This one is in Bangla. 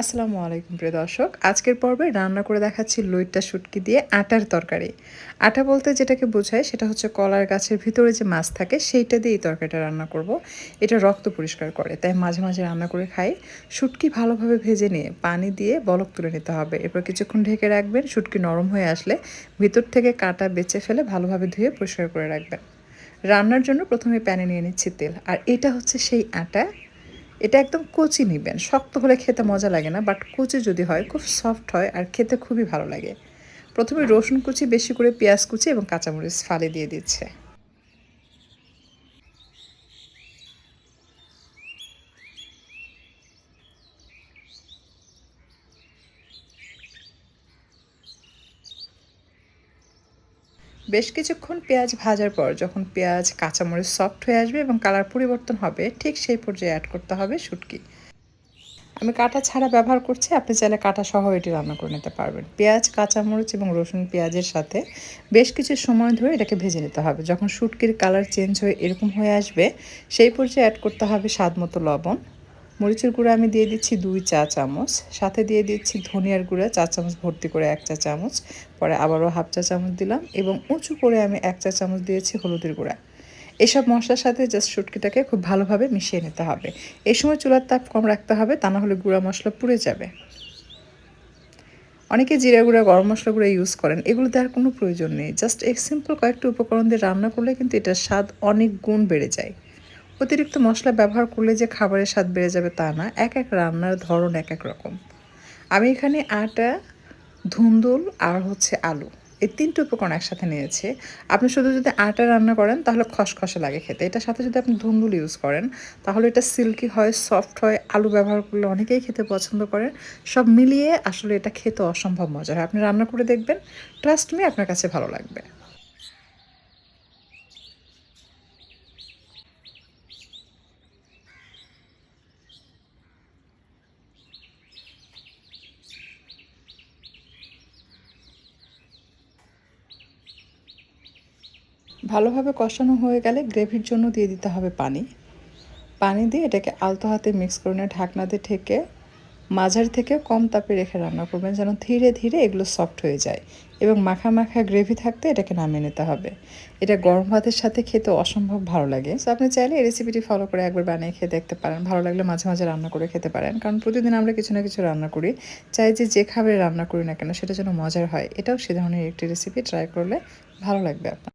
আসসালামু আলাইকুম, প্রিয় দর্শক। আজকের পর্বে রান্না করে দেখাচ্ছি লইট্টা শুটকি দিয়ে আটার তরকারি। আটা বলতে যেটাকে বোঝায় সেটা হচ্ছে কলার গাছের ভিতরে যে মাছ থাকে, সেইটা দিয়ে এই তরকারিটা রান্না করব। এটা রক্ত পরিষ্কার করে, তাই মাঝে মাঝে রান্না করে খাই। শুটকি ভালোভাবে ভেজে নিয়ে পানি দিয়ে বলক তুলে নিতে হবে। এরপর কিছুক্ষণ ঢেকে রাখবেন, শুটকি নরম হয়ে আসলে ভিতর থেকে কাটা বেছে ফেলে ভালোভাবে ধুয়ে পরিষ্কার করে রাখবেন। রান্নার জন্য প্রথমে প্যানে নিয়ে নিচ্ছি তেল, আর এটা হচ্ছে সেই আটা এটা একদম কচি নিবেন। শক্ত হলে খেতে মজা লাগে না বাট কুচি যদি হয়, খুব সফট হয় আর খেতে খুবই ভালো লাগে। প্রথমে রসুন কুচি, বেশি করে পেঁয়াজ কুচি এবং কাঁচামরিচ ফালে দিয়ে দিচ্ছে। বেশ কিছুক্ষণ পেঁয়াজ ভাজার পর যখন পেঁয়াজ কাঁচামরিচ সফট হয়ে আসবে এবং কালার পরিবর্তন হবে, ঠিক সেই পর্যায়ে অ্যাড করতে হবে শুটকি। আমি কাটা ছাড়া ব্যবহার করছি, আপনি চাইলে কাটা সহ এটি রান্না করে নিতে পারবেন। পেঁয়াজ, কাঁচামরিচ এবং রসুন পেঁয়াজের সাথে বেশ কিছু সময় ধরে এটাকে ভেজে নিতে হবে। যখন শুটকির কালার চেঞ্জ হয়ে এরকম হয়ে আসবে, সেই পর্যায়ে অ্যাড করতে হবে স্বাদ মতো লবণ। মরিচের গুঁড়া আমি দিয়ে দিচ্ছি দুই চা চামচ, সাথে দিয়ে দিচ্ছি ধনিয়ার গুঁড়া, চা চামচ ভর্তি করে এক চা চামচ, পরে আবারও হাফ চা চামচ দিলাম এবং উঁচু করে আমি এক চা চামচ দিয়েছি হলুদের গুঁড়া। এসব মশলার সাথে জাস্ট শুটকিটাকে খুব ভালোভাবে মিশিয়ে নিতে হবে। এই সময় চুলার তাপ কম রাখতে হবে, তা না হলে গুঁড়া মশলা পুড়ে যাবে। অনেকে জিরা গুঁড়া, গরম মশলা গুঁড়া ইউজ করেন এগুলো দেওয়ার কোনো প্রয়োজন নেই। জাস্ট এক সিম্পল কয়েকটা উপকরণ দিয়ে রান্না করলে কিন্তু এটার স্বাদ অনেক গুণ বেড়ে যায়। অতিরিক্ত মশলা ব্যবহার করলে যে খাবারের স্বাদ বেড়ে যাবে তা না, এক এক রান্নার ধরন এক এক রকম। আমি এখানে আটা, ধুন্দুল আর হচ্ছে আলু, এই তিনটে উপকরণ একসাথে নিয়েছি। আপনি শুধু যদি আটা রান্না করেন, তাহলে খসখসে লাগে খেতে। এটার সাথে যদি আপনি ধুন্দুল ইউজ করেন, তাহলে এটা সিল্কি হয় সফট হয়, আলু ব্যবহার করলে অনেকেই খেতে পছন্দ করেন সব মিলিয়ে আসলে এটা খেতে অসম্ভব মজা হয়। আপনি রান্না করে দেখবেন ট্রাস্ট মি আপনার কাছে ভালো লাগবে। ভালোভাবে কষানো হয়ে গেলে গ্রেভির জন্য দিয়ে দিতে হবে পানি। পানি দিয়ে এটাকে আলতো হাতে মিক্স করে নিয়ে ঢাকনা দিয়ে ঠেকে মাঝারি থেকে কম তাপে রেখে রান্না করবেন যেন ধীরে ধীরে এগুলো সফট হয়ে যায় এবং মাখা মাখা গ্রেভি থাকতে এটাকে নামিয়ে নিতে হবে। এটা গরম ভাতের সাথে খেতে অসম্ভব ভালো লাগে। সো আপনি চাইলে এই রেসিপিটি ফলো করে একবার বানিয়ে খেয়ে দেখতে পারেন। ভালো লাগলে মাঝে মাঝে রান্না করে খেতে পারেন। কারণ প্রতিদিন আমরা কিছু না কিছু রান্না করি। চাই যে যে খাবারে রান্না করি না কেন সেটা যেন মজার হয়। এটাও সে ধরনের একটি রেসিপি ট্রাই করলে ভালো লাগবে আপনার।